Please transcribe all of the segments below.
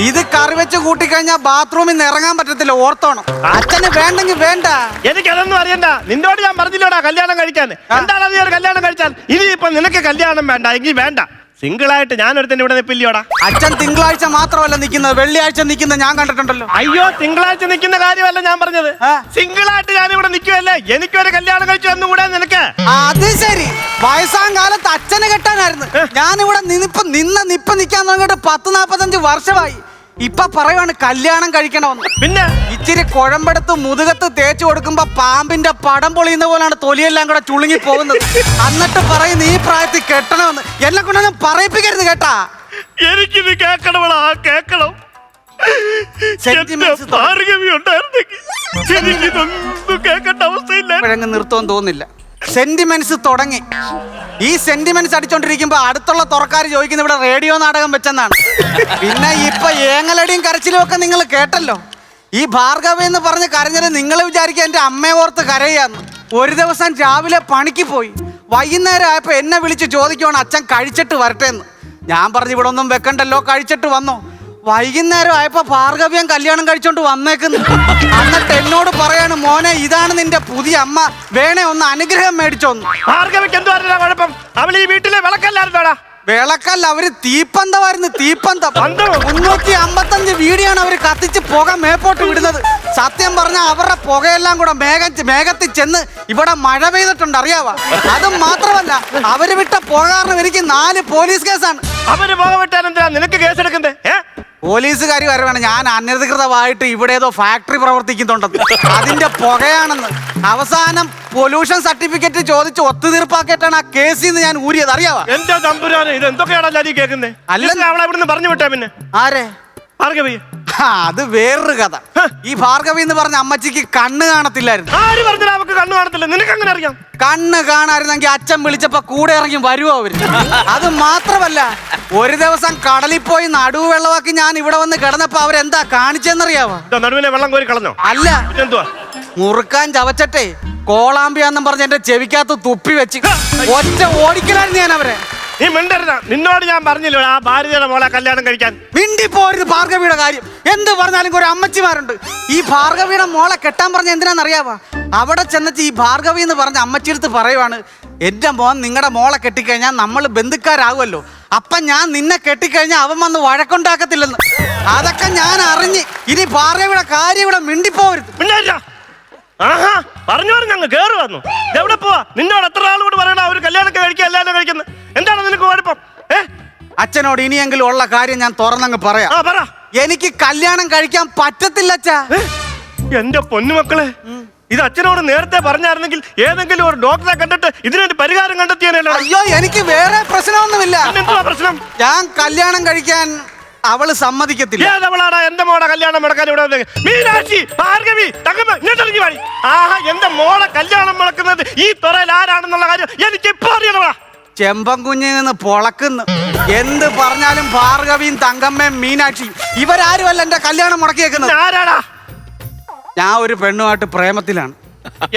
ഇത് കറി വെച്ച് കൂട്ടിക്കഴിഞ്ഞാൽ ബാത്റൂമിൽ നിന്ന് ഇറങ്ങാൻ പറ്റത്തില്ല ഓർത്തോണം. അച്ഛന് വേണ്ടെങ്കിൽ വേണ്ട. എനിക്കതൊന്നും അറിയണ്ട. നിന്നോട് ഞാൻ പറഞ്ഞില്ലോടാ കല്യാണം കഴിക്കാൻ? എന്താണ് ഞാൻ കല്യാണം കഴിച്ചാൽ? ഇനി ഇപ്പൊ നിനക്ക് കല്യാണം വേണ്ട എങ്കിൽ വേണ്ട. സിംഗിൾ ആയിട്ട് ഞാൻ ഒരുത്തന്നെ ഇവിടെ നിപ്പില്ലോടാ. അച്ഛൻ തിങ്കളാഴ്ച മാത്രമല്ല നിൽക്കുന്നത് വെള്ളിയാഴ്ച നിൽക്കുന്ന ഞാൻ കണ്ടിട്ടുണ്ടല്ലോ. അയ്യോ തിങ്കളാഴ്ച നിൽക്കുന്ന കാര്യമല്ല ഞാൻ പറഞ്ഞത്. സിംഗിളായിട്ട് ഞാൻ ഇവിടെ നിൽക്കുവല്ലേ എനിക്കൊരു കല്യാണം കഴിച്ചു വന്നുകൂടെ നിനക്ക്? അത് ശരി. വയസ്സാം കാലത്ത് അച്ഛനെ കെട്ടാനായിരുന്നു. ഞാനിവിടെ നിന്നിപ്പ് നിന്ന നിപ്പ് നിൽക്കാൻ തുടങ്ങിയിട്ട് പത്ത് നാപ്പത്തഞ്ച് വർഷമായി. ഇപ്പൊ പറയുവാണ് കല്യാണം കഴിക്കണമെന്ന്. പിന്നെ? ഇച്ചിരി കുഴമ്പെടുത്ത് മുതുകത്ത് തേച്ചു കൊടുക്കുമ്പോ പാമ്പിന്റെ പടം പൊളിയുന്ന പോലാണ് തൊലിയെല്ലാം കൂടെ ചുളുങ്ങി പോകുന്നത്. എന്നിട്ട് പറയുന്ന ഈ പ്രായത്തിൽ കെട്ടണമെന്ന്. എന്നെ കൊണ്ടൊന്നും പറയിപ്പിക്കരുത് കേട്ടാ. എനിക്കിത് കേക്കണമടാ കേക്കണം ഭാർഗവി ഉണ്ടായിരുന്നെങ്കിൽ എനിക്കിതൊന്നും കേൾക്കേണ്ട അവസ്ഥയില്ല ഇപ്പോഴങ്ങ് നിർത്തുമെന്ന് തോന്നുന്നില്ല. സെന്റിമെന്റ്സ് തുടങ്ങി. ഈ സെന്റിമെന്റ്സ് അടിച്ചോണ്ടിരിക്കുമ്പോ അടുത്തുള്ള തുറക്കാർ ചോദിക്കുന്ന ഇവിടെ റേഡിയോ നാടകം വെച്ചെന്നാണ്. പിന്നെ ഇപ്പൊ ഏങ്ങലടിയും കരച്ചിലും ഒക്കെ നിങ്ങൾ കേട്ടല്ലോ. ഈ ഭാർഗവ എന്ന് പറഞ്ഞ് കരഞ്ഞത് നിങ്ങൾ വിചാരിക്കുക എന്റെ അമ്മയെ ഓർത്ത് കരയാന്ന് ഒരു ദിവസം രാവിലെ പണിക്ക് പോയി. വൈകുന്നേരം ആയപ്പോ എന്നെ വിളിച്ച് ചോദിക്കുവാണ് അച്ഛൻ കഴിച്ചിട്ട് വരട്ടെ എന്ന് ഞാൻ പറഞ്ഞു ഇവിടെ ഒന്നും വെക്കണ്ടല്ലോ കഴിച്ചിട്ട് വന്നോ. വൈകുന്നേരം ആയപ്പോ ഭാർഗവ്യം കല്യാണം കഴിച്ചോണ്ട് വന്നേക്കുന്നു. എന്നിട്ട് എന്നോട് പറയാണ് മോനെ ഇതാണ് നിന്റെ പുതിയ അമ്മ. വേണേ ഒന്ന് അനുഗ്രഹം മേടിച്ചോന്നു. ഭാർഗവിക്ക് എന്ത് പറഞ്ഞാ കുഴപ്പം? അവൾ ഈ വീട്ടിലെ വിളക്കല്ലായിരുന്നോടാ? വിളക്കല്ല അവർ തീപ്പന്തമായിരുന്നു തീപ്പന്തം. പന്തമോ? മുന്നൂറ്റി അമ്പത്തഞ്ച് വീടിയാണ് അവർ കത്തിച്ച് പുക മേപ്പോട്ട് വിടുന്നത്. സത്യം പറഞ്ഞ അവരുടെ പുകയെല്ലാം കൂടെ മേഘം മേഘത്തിൽ ചെന്ന് ഇവിടെ മഴ പെയ്തിട്ടുണ്ട് അറിയാവാ? അതും മാത്രമല്ല അവർ വിട്ട പുക കാരണം എനിക്ക് നാല് പോലീസ് കേസാണ്. അവർ പുക വിട്ടാൻ എന്തിനാ നിനക്ക് കേസെടുക്കണ്ടേ ഏ? പോലീസുകാർ പറയുവാണ് ഞാൻ അനധികൃതമായിട്ട് ഇവിടെ ഏതോ ഫാക്ടറി പ്രവർത്തിക്കുന്നുണ്ടെന്ന്. അതിന്റെ പുകയാണെന്ന്. അവസാനം പൊല്യൂഷൻ സർട്ടിഫിക്കറ്റ് ചോദിച്ച് ഒത്തുതീർപ്പാക്കിയിട്ടാണ് ആ കേസിൽ നിന്ന് ഞാൻ ഊരിയത്. അറിയാവാ? എന്റെ തമ്പുരാന് ഇത് അല്ല. അല്ല അവളെ ഇവിടുന്ന് പറഞ്ഞു വിട്ടാ പിന്നെ? ആരെ? ഭാർഗവി. അത് വേറൊരു കഥ. ഈ ഭാർഗവി എന്ന് പറഞ്ഞ അമ്മച്ചിക്ക് കണ്ണ് കാണത്തില്ലായിരുന്നു. ആര് അവക്ക് കണ്ണു കാണത്തില്ല? നിനക്ക് അങ്ങനെ അറിയാം? കണ്ണ് കാണായിരുന്നെങ്കിൽ അച്ഛൻ വിളിച്ചപ്പോ കൂടെ ഇറങ്ങി വരുവോ അവർ? അത് മാത്രമല്ല ഒരു ദിവസം കടലിൽ പോയി നടുവ് വെള്ളമാക്കി ഞാൻ ഇവിടെ വന്ന് കിടന്നപ്പോ അവരെന്താ കാണിച്ചെന്നറിയാവോ? ഇതാ നടുവിനെ വെള്ളം കോരി കളഞ്ഞോ? അല്ല. എന്തുവാ മുറുക്കാൻ ചവച്ചട്ടെ. കോളാമ്പിയാന്നും പറഞ്ഞ് എന്റെ ചെവിക്കകത്ത് തുപ്പി വെച്ച്. ഒറ്റ ഓടിക്കലായിരുന്നു ഞാൻ അവരെ. നീ മിണ്ടരുത്. നിന്നോട് ഞാൻ പറഞ്ഞില്ലോ ആ ഭാര്യയുടെ മോളെ കല്യാണം കഴിക്കാൻ? മിണ്ടി പോരുത് ഭാർഗവിയുടെ കാര്യം. എന്ത് പറഞ്ഞാലും ഒരു അമ്മച്ചിമാരുണ്ട്. ഈ ഭാർഗവിയുടെ മോളെ കെട്ടാൻ പറഞ്ഞ എന്തിനാണെന്നറിയാവാ അവിടെ ചെന്നിച്ച് ഈ ഭാർഗവി എന്ന് പറഞ്ഞ അമ്മച്ചിയെടുത്ത് പറയുവാണ് എന്റെ മോൻ നിങ്ങളുടെ മോളെ കെട്ടിക്കഴിഞ്ഞാൽ നമ്മൾ ബന്ധുക്കാരാകുമല്ലോ. അപ്പൊ ഞാൻ നിന്നെ കെട്ടിക്കഴിഞ്ഞാൽ അവൻ വന്ന് വഴക്കുണ്ടാക്കത്തില്ലെന്ന്. അതൊക്കെ ഞാൻ അറിഞ്ഞ്. ഇനി പാറയുടെ കാര്യം ഇവിടെ മിണ്ടിപ്പോരുത് മിണ്ടരുത ആഹാ പറഞ്ഞു പറഞ്ഞു അങ്ങ് കേറി വന്നു. എവിടെ പോവാ? നിന്നോട് എത്ര ആൾ കൂടി പറയണ ഒരു കല്യാണം കഴിക്കുക എല്ലാവരും കഴിക്കുന്നത് എന്താണ് നിനക്ക് കുഴപ്പം? ഏ? അച്ഛനോട് ഇനിയെങ്കിലും ഉള്ള കാര്യം ഞാൻ തുറന്നങ്ങ് പറയാം. ആ പറ. എനിക്ക് കല്യാണം കഴിക്കാൻ പറ്റത്തില്ല അച്ഛാ. എന്റെ പൊന്നുമക്കളെ ഇത് അച്ഛനോട് നേരത്തെ പറഞ്ഞായിരുന്നെങ്കിൽ ഏതെങ്കിലും ഒരു ഡോക്ടറെ കണ്ടിട്ട് ഇതിനൊരു പരിഹാരം കണ്ടെത്തിയാലോ അയ്യോ എനിക്ക് വേറെ പ്രശ്നമൊന്നുമില്ല. പ്രശ്നം? ഞാൻ കല്യാണം കഴിക്കാൻ അവൾ സമ്മതിക്കത്തില്ല. ഏതവളാടാ എന്റെ മോളെ കല്യാണം മുടക്കാൻ ഇവിടെ മീനാക്ഷി ഭാർഗവി തങ്കമ്മ ഇങ്ങോട്ടിറങ്ങി വാടി. ആഹാ എന്റെ മോളെ കല്യാണം മുടക്കുന്നത് ഈ തുറയിൽ ആരാണെന്നുള്ള കാര്യം എനിക്ക് ഇപ്പൊ അറിയണവാ ചെമ്പൻ കുഞ്ഞിൽ നിന്ന് പൊളക്കുന്നു. എന്ത് പറഞ്ഞാലും ഭാർഗവിയും തങ്കമ്മയും മീനാക്ഷിയും ഇവരാരുമല്ല എന്റെ കല്യാണം മുടക്കിയേക്കുന്നത്? ആരാടാ ഞാൻ ഒരു പെണ്ണുമായിട്ട് പ്രേമത്തിലാണ്.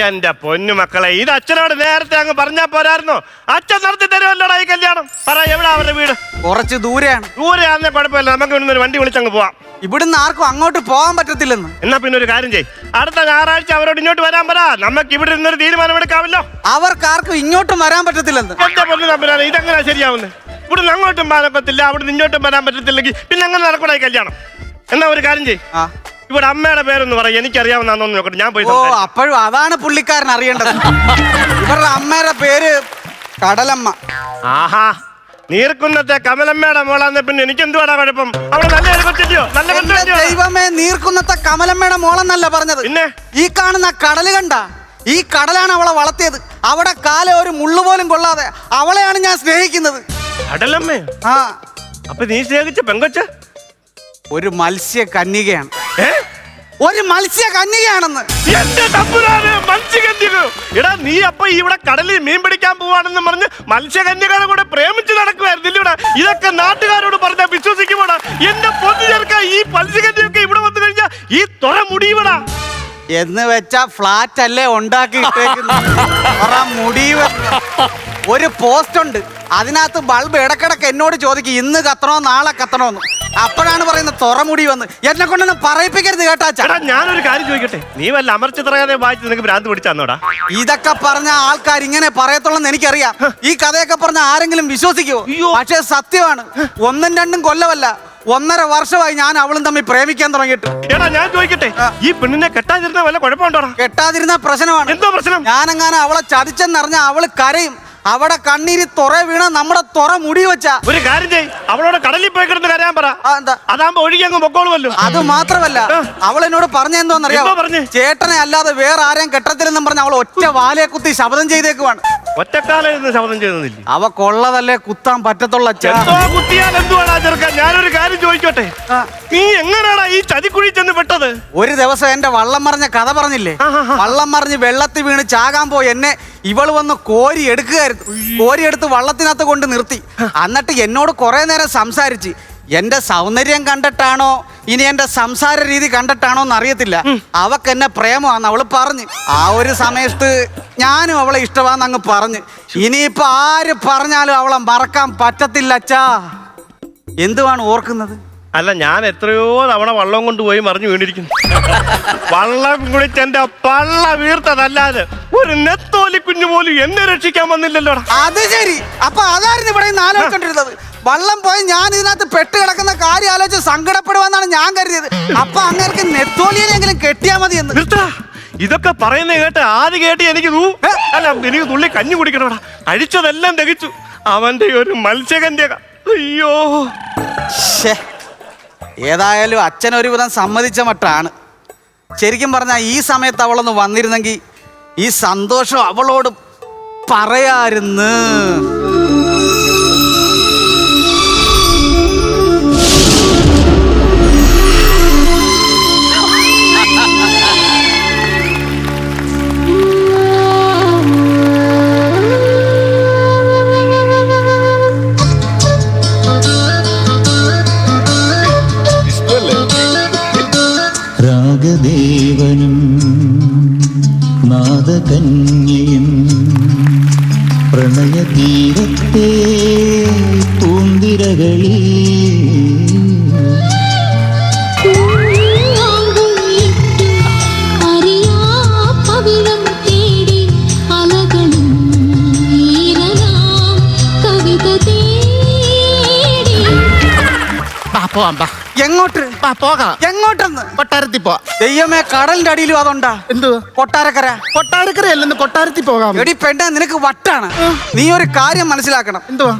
എന്റെ പൊന്നു മക്കളെ ഇത് അച്ഛനോട് നേരത്തെ അങ്ങ് പറഞ്ഞാ പോരായിരുന്നോ? അച്ഛൻ നടത്തി തരുമല്ലോടാ ഈ കല്യാണം? പറ എവിടെ അവരുടെ വീട്? കുറച്ച് ദൂരെയാണ്. ദൂരെയാണെന്നേ കുഴപ്പമില്ല നമുക്ക് ഇവിടുന്ന് ഒരു വണ്ടി വിളിച്ചങ്ങ് പോവാം. ഇവിടുന്ന് ആർക്കും അങ്ങോട്ട് പോകാൻ പറ്റത്തില്ലെന്ന്. എന്നാ പിന്നെ ഒരു കാര്യം ചെയ് അടുത്ത ഞായറാഴ്ച അവരോട് ഇങ്ങോട്ട് വരാൻ പറ. നമുക്ക് ഇവിടെ നിന്നൊരു തീരുമാനമെടുക്കാമല്ലോ അവർക്കാർക്കും ഇങ്ങോട്ടും വരാൻ പറ്റത്തില്ലെന്ന്. എന്റെ പൊന്നു തമ്മിലാണ് ഇതെങ്ങനെ ശരിയാവുന്നത് ഇവിടുന്ന് അങ്ങോട്ടും പറ്റത്തില്ല പറ്റില്ല അവിടുന്ന് ഇങ്ങോട്ടും വരാൻ പറ്റത്തില്ലെങ്കിൽ പിന്നെ അങ്ങനെ നടക്കൂടാ കല്യാണം? എന്നാ ഒരു കാര്യം ചെയ് ആ. ഇവിടെ അമ്മയുടെ പേരൊന്ന് പറയാം. എനിക്കറിയാവുന്ന നോക്കട്ടെ. ഞാൻ പോയി ഓ സംസാരിക്കാം. അപ്പോഴും അതാണ് പുള്ളിക്കാരൻ അറിയേണ്ടത്. ഇവരുടെ അമ്മയുടെ പേര് കടലമ്മ. ആഹാ. നീർക്കുന്നത്തെ കമലമ്മയുടെ മോളാന്ന് പിന്നെ എനിക്ക് എന്തുവാടാ കുഴപ്പം? അവിടെ നല്ല നല്ല എന്റെ ദൈവമേ നീർക്കുന്നത്തെ കമലമ്മയുടെ മോളെന്നല്ല പറഞ്ഞത്. പിന്നെ? ഈ കാണുന്ന കടൽ കണ്ട ഈ കടലാണ് അവളെ വളർത്തിയത്. അവിടെ കാല ഒരു മുള്ളു പോലും കൊള്ളാതെ അവളെയാണ് ഞാൻ സ്നേഹിക്കുന്നത്. കടലമ്മേ? ആ. അപ്പൊ നീ സ്നേഹിച്ച പെങ്കൊച്ച? ഒരു മത്സ്യ കന്യകയാണ് ഒരു മത്സ്യ കന്യകയാണെന്ന്. എന്റെ തമ്പുരാന് മത്സ്യകന്യക എടാ നീ അപ്പൊ ഇവിടെ കടലിൽ മീൻ പിടിക്കാൻ പോവാണെന്ന് പറഞ്ഞ് മത്സ്യകന്യകളെ കൂടെ പ്രേമിച്ച് നടക്കുമായിരുന്നില്ല ഇവിടെ ഇതൊക്കെ നാട്ടുകാരോട് പറഞ്ഞ വിശ്വസിക്കുമോടാ. എന്റെ പൊന്നു ചേർക്ക ഈ മത്സ്യകന്യൊക്കെ ഇവിടെ വന്നു കഴിഞ്ഞാൽ ഈ തുറ മുടിയുവടാ. എന്ന് വെച്ചാ ഫ്ലാറ്റ് അല്ലേ ഉണ്ടാക്കി മുടിയുവ. ഒരു പോസ്റ്റ് ഉണ്ട്. അതിനകത്ത് ബൾബ് ഇടക്കിടക്ക് എന്നോട് ചോദിക്കും ഇന്ന് കത്തണോ? നാളെ കത്തണോന്ന്? അപ്പോഴാണ് പറയുന്നത് തുറമുടി വന്ന്. എന്നെ കൊണ്ടൊന്നും പറയിപ്പിക്കരുത് കേട്ടാച്ചാ എടാ ഞാനൊരു കാര്യം ചോദിക്കട്ടെ? നീ വല്ല അമർച്ചിത്രയാതെ വായിച്ച് നിനക്ക് ഭ്രാന്ത് പിടിച്ചാന്നോടാ? ഇതൊക്കെ പറഞ്ഞ ആൾക്കാർ ഇങ്ങനെ പറയത്തുള്ളെന്ന് എനിക്കറിയാം. ഈ കഥയൊക്കെ പറഞ്ഞ ആരെങ്കിലും വിശ്വസിക്കുമോ പക്ഷേ സത്യമാണ്. ഒന്നും രണ്ടും കൊല്ലമല്ല. ഒന്നര വർഷമായി ഞാൻ അവളും തമ്മിൽ പ്രേമിക്കാൻ തുടങ്ങിയിട്ട്. എടാ ഞാൻ ചോദിക്കട്ടെ? ഈ പെണ്ണിനെ കെട്ടാതിരുന്ന വല്ല കുഴപ്പമുണ്ടോടാ? കെട്ടാതിരുന്ന പ്രശ്നമാണ്. എന്തോ പ്രശ്നം? ഞാനെങ്ങാനും അവളെ ചതിച്ചെന്നറിഞ്ഞ അവൾ കരയും. അവിടെ കണ്ണീര് തുറ വീണ നമ്മുടെ തുറ മുടി വെച്ച. ഒരു കാര്യം ചെയ് അവളോട് കടലിൽ പോയി കിടന്ന് കരയാൻ പറ. എന്താ? അതാകുമ്പോ ഒഴുകി അങ്ങ് പൊക്കോളുമല്ലോ. അത് മാത്രമല്ല. അവൾ എന്നോട് പറഞ്ഞെന്തോന്നറിയാം എന്തോ പറഞ്ഞേ? ചേട്ടനെ അല്ലാതെ വേറെ ആരെയും കെട്ടത്തില്ലെന്നും പറഞ്ഞ അവൾ ഒറ്റ വാലയെ കുത്തി ശബ്ദം ചെയ്തേക്കുവാണ്. ഒറ്റക്കാലം ഇരുന്ന് ശബ്ദം ചെയ്യുന്നില്ല അവ കൊള്ളതല്ലേ കുത്താൻ പറ്റത്തുള്ള അച്ഛാ. എന്തോ കുത്തിയാൽ എന്തുവാടാ ചെറുക്കാൻ? ഞാനൊരു കാര്യം ചോദിക്കട്ടെ. നീ എങ്ങനെയാടാ ഈ ചതിക്കുഴി ചെന്ന് പെട്ടത്? ഒരു ദിവസം എന്റെ വള്ളം മറിഞ്ഞ കഥ പറഞ്ഞില്ലേ. വള്ളം മറിഞ്ഞ് വെള്ളത്തിൽ വീണ് ചാകാൻ പോയി എന്നെ ഇവൾ വന്ന് കോരി എടുക്കുകയായിരുന്നു. കോരി എടുത്ത് വള്ളത്തിനകത്ത് കൊണ്ട് നിർത്തി. എന്നിട്ട് എന്നോട് കുറെ നേരം സംസാരിച്ച് എന്റെ സൗന്ദര്യം കണ്ടിട്ടാണോ ഇനി എന്റെ സംസാര രീതി കണ്ടിട്ടാണോ എന്നറിയത്തില്ല അവക്ക് എന്നെ പ്രേമമാന്ന് അവൾ പറഞ്ഞ്. ആ ഒരു സമയത്ത് ഞാനും അവളെ ഇഷ്ടമാന്ന് അങ്ങ് പറഞ്ഞ്. ഇനിയിപ്പോ ആര് പറഞ്ഞാലും അവളെ മറക്കാൻ പറ്റത്തില്ല അച്ഛാ. എന്തുവാണ് ഓർക്കുന്നത്? അല്ല ഞാൻ എത്രയോ തവണ വള്ളം കൊണ്ടുപോയി മറിഞ്ഞു വീണിരിക്കുന്നു. വള്ളം കുളിച്ച് എന്റെ പള്ള വീർത്തതല്ലാതെ ഒരു നെത്തോലി കുഞ്ഞു പോലും എന്നെ രക്ഷിക്കാൻ വന്നില്ലല്ലോ അത് ശരി. അപ്പൊ അതായിരുന്നു ഇവിടെ നാലോ ആലോചിച്ചോണ്ടിരുന്നത്. വള്ളം പോയി ഞാൻ ഇതിനകത്ത് പെട്ട് കിടക്കുന്ന കാര്യം ആലോചിച്ച് സങ്കടപ്പെടുവാന്നാണ് ഞാൻ കരുതിയത്. അപ്പൊ അങ്ങനെ നെത്തോലിയെങ്കിലും കെട്ടിയാ മതി എന്ന് ഇതൊക്കെ പറയുന്ന കേട്ട് ആദ്യം കേട്ട് എനിക്ക് തൂ. അല്ല എനിക്ക് തുള്ളി കഞ്ഞി കുടിക്കണോടാ. കഴിച്ചതെല്ലാം തികച്ചു അവന്റെ ഒരു മത്സ്യകന്റെ അയ്യോ. ഏതായാലും അച്ഛൻ ഒരുവിധം സമ്മതിച്ച മട്ടാണ്. ശരിക്കും പറഞ്ഞാൽ ഈ സമയത്ത് അവളൊന്ന് വന്നിരുന്നെങ്കിൽ ഈ സന്തോഷം അവളോട് പറയാരുന്ന്. നാദകന്യയും പ്രണയതീരത്തെ പൂന്തിരകളിൽ പോവാം ബാ എങ്ങോട്ട്? ബാ പോകാം. എങ്ങോട്ടെന്ന്? കൊട്ടാരത്തിൽ പോവാം. ദൈവമേ കടലിന്റെ അടിയിലും അതുണ്ടാ. എന്തുവാ കൊട്ടാരക്കര. കൊട്ടാരക്കര അല്ലെന്ന് കൊട്ടാരത്തിൽ പോകാം. എടി പെണ്ണ നിനക്ക് വട്ടാണ്. നീ ഒരു കാര്യം മനസ്സിലാക്കണം. എന്തുവാ?